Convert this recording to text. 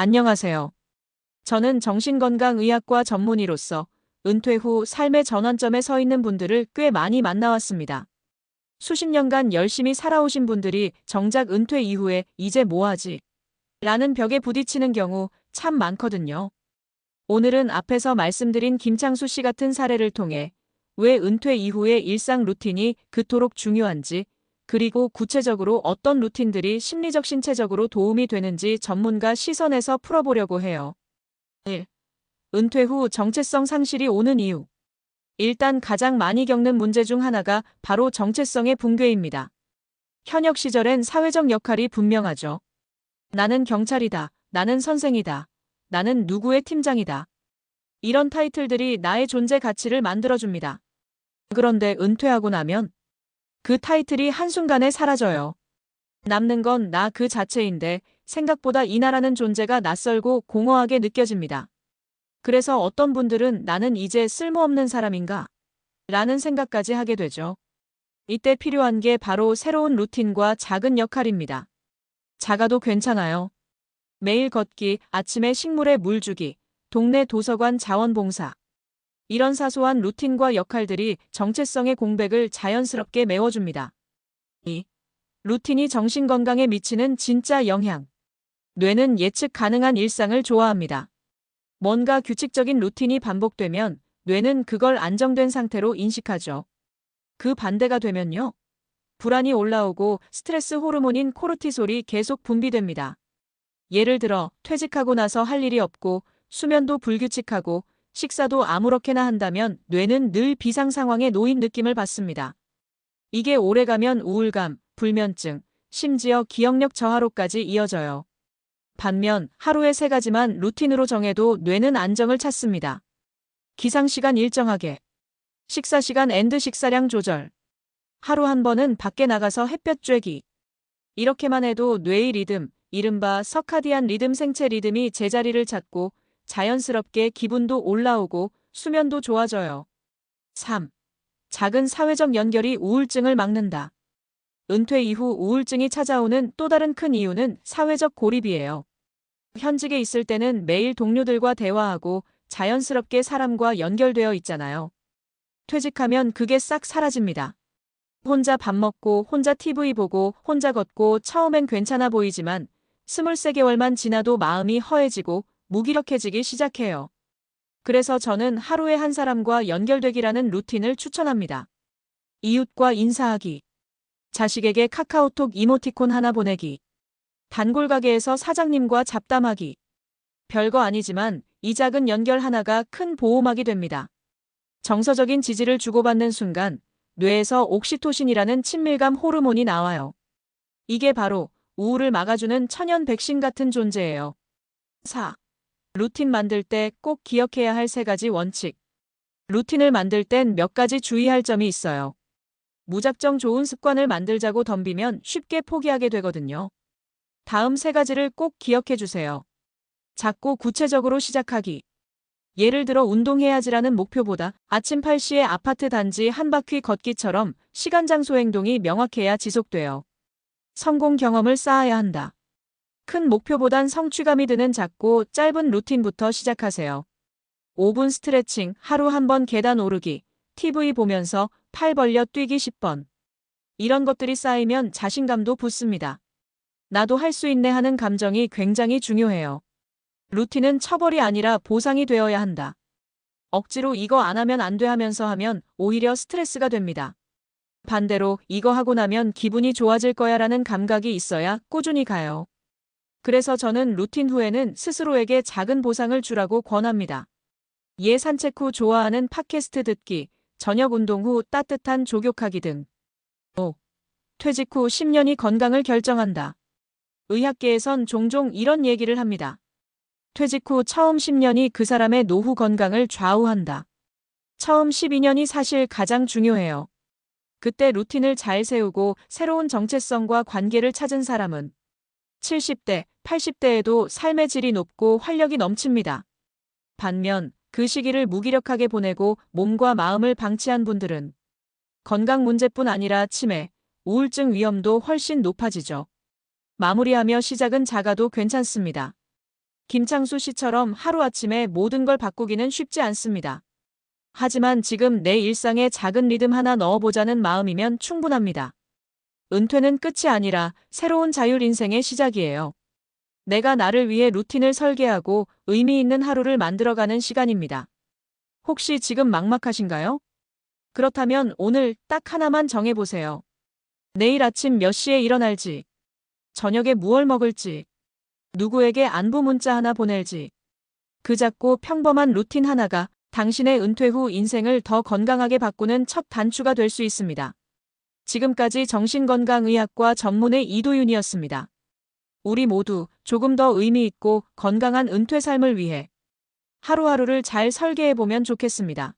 안녕하세요. 저는 정신건강의학과 전문의로서 은퇴 후 삶의 전환점에 서 있는 분들을 꽤 많이 만나왔습니다. 수십 년간 열심히 살아오신 분들이 정작 은퇴 이후에 이제 뭐하지? 라는 벽에 부딪히는 경우 참 많거든요. 오늘은 앞에서 말씀드린 김창수 씨 같은 사례를 통해 왜 은퇴 이후의 일상 루틴이 그토록 중요한지 그리고 구체적으로 어떤 루틴들이 심리적 신체적으로 도움이 되는지 전문가 시선에서 풀어보려고 해요. 1. 은퇴 후 정체성 상실이 오는 이유. 일단 가장 많이 겪는 문제 중 하나가 바로 정체성의 붕괴입니다. 현역 시절엔 사회적 역할이 분명하죠. 나는 경찰이다. 나는 선생이다. 나는 누구의 팀장이다. 이런 타이틀들이 나의 존재 가치를 만들어줍니다. 그런데 은퇴하고 나면 그 타이틀이 한순간에 사라져요. 남는 건 나 그 자체인데 생각보다 이 나라는 존재가 낯설고 공허하게 느껴집니다. 그래서 어떤 분들은 나는 이제 쓸모없는 사람인가? 라는 생각까지 하게 되죠. 이때 필요한 게 바로 새로운 루틴과 작은 역할입니다. 작아도 괜찮아요. 매일 걷기, 아침에 식물에 물 주기, 동네 도서관 자원봉사. 이런 사소한 루틴과 역할들이 정체성의 공백을 자연스럽게 메워줍니다. 2. 루틴이 정신건강에 미치는 진짜 영향. 뇌는 예측 가능한 일상을 좋아합니다. 뭔가 규칙적인 루틴이 반복되면 뇌는 그걸 안정된 상태로 인식하죠. 그 반대가 되면요. 불안이 올라오고 스트레스 호르몬인 코르티솔이 계속 분비됩니다. 예를 들어 퇴직하고 나서 할 일이 없고 수면도 불규칙하고 식사도 아무렇게나 한다면 뇌는 늘 비상 상황에 놓인 느낌을 받습니다. 이게 오래가면 우울감, 불면증, 심지어 기억력 저하로까지 이어져요. 반면 하루에 세 가지만 루틴으로 정해도 뇌는 안정을 찾습니다. 기상시간 일정하게, 식사시간 앤드 식사량 조절, 하루 한 번은 밖에 나가서 햇볕 쬐기. 이렇게만 해도 뇌의 리듬, 이른바 서카디안 리듬 생체 리듬이 제자리를 찾고 자연스럽게 기분도 올라오고 수면도 좋아져요. 3. 작은 사회적 연결이 우울증을 막는다. 은퇴 이후 우울증이 찾아오는 또 다른 큰 이유는 사회적 고립이에요. 현직에 있을 때는 매일 동료들과 대화하고 자연스럽게 사람과 연결되어 있잖아요. 퇴직하면 그게 싹 사라집니다. 혼자 밥 먹고 혼자 TV 보고 혼자 걷고 처음엔 괜찮아 보이지만 23개월만 지나도 마음이 허해지고 무기력해지기 시작해요. 그래서 저는 하루에 한 사람과 연결되기라는 루틴을 추천합니다. 이웃과 인사하기. 자식에게 카카오톡 이모티콘 하나 보내기. 단골 가게에서 사장님과 잡담하기. 별거 아니지만 이 작은 연결 하나가 큰 보호막이 됩니다. 정서적인 지지를 주고받는 순간 뇌에서 옥시토신이라는 친밀감 호르몬이 나와요. 이게 바로 우울을 막아주는 천연 백신 같은 존재예요. 4. 루틴 만들 때 꼭 기억해야 할 세 가지 원칙. 루틴을 만들 땐 몇 가지 주의할 점이 있어요. 무작정 좋은 습관을 만들자고 덤비면 쉽게 포기하게 되거든요. 다음 세 가지를 꼭 기억해 주세요. 작고 구체적으로 시작하기. 예를 들어 운동해야지라는 목표보다 아침 8시에 아파트 단지 한 바퀴 걷기처럼 시간 장소 행동이 명확해야 지속돼요. 성공 경험을 쌓아야 한다. 큰 목표보단 성취감이 드는 작고 짧은 루틴부터 시작하세요. 5분 스트레칭, 하루 한 번 계단 오르기, TV 보면서 팔 벌려 뛰기 10번. 이런 것들이 쌓이면 자신감도 붙습니다. 나도 할 수 있네 하는 감정이 굉장히 중요해요. 루틴은 처벌이 아니라 보상이 되어야 한다. 억지로 이거 안 하면 안 돼 하면서 하면 오히려 스트레스가 됩니다. 반대로 이거 하고 나면 기분이 좋아질 거야 라는 감각이 있어야 꾸준히 가요. 그래서 저는 루틴 후에는 스스로에게 작은 보상을 주라고 권합니다. 예 산책 후 좋아하는 팟캐스트 듣기, 저녁 운동 후 따뜻한 족욕하기 등. 5. 퇴직 후 10년이 건강을 결정한다. 의학계에선 종종 이런 얘기를 합니다. 퇴직 후 처음 10년이 그 사람의 노후 건강을 좌우한다. 처음 12년이 사실 가장 중요해요. 그때 루틴을 잘 세우고 새로운 정체성과 관계를 찾은 사람은 70대, 80대에도 삶의 질이 높고 활력이 넘칩니다. 반면 그 시기를 무기력하게 보내고 몸과 마음을 방치한 분들은 건강 문제뿐 아니라 치매, 우울증 위험도 훨씬 높아지죠. 마무리하며 시작은 작아도 괜찮습니다. 김창수 씨처럼 하루아침에 모든 걸 바꾸기는 쉽지 않습니다. 하지만 지금 내 일상에 작은 리듬 하나 넣어보자는 마음이면 충분합니다. 은퇴는 끝이 아니라 새로운 자율 인생의 시작이에요. 내가 나를 위해 루틴을 설계하고 의미 있는 하루를 만들어가는 시간입니다. 혹시 지금 막막하신가요? 그렇다면 오늘 딱 하나만 정해보세요. 내일 아침 몇 시에 일어날지, 저녁에 무얼 먹을지, 누구에게 안부 문자 하나 보낼지. 그 작고 평범한 루틴 하나가 당신의 은퇴 후 인생을 더 건강하게 바꾸는 첫 단추가 될 수 있습니다. 지금까지 정신건강의학과 전문의 이도윤이었습니다. 우리 모두 조금 더 의미 있고 건강한 은퇴 삶을 위해 하루하루를 잘 설계해 보면 좋겠습니다.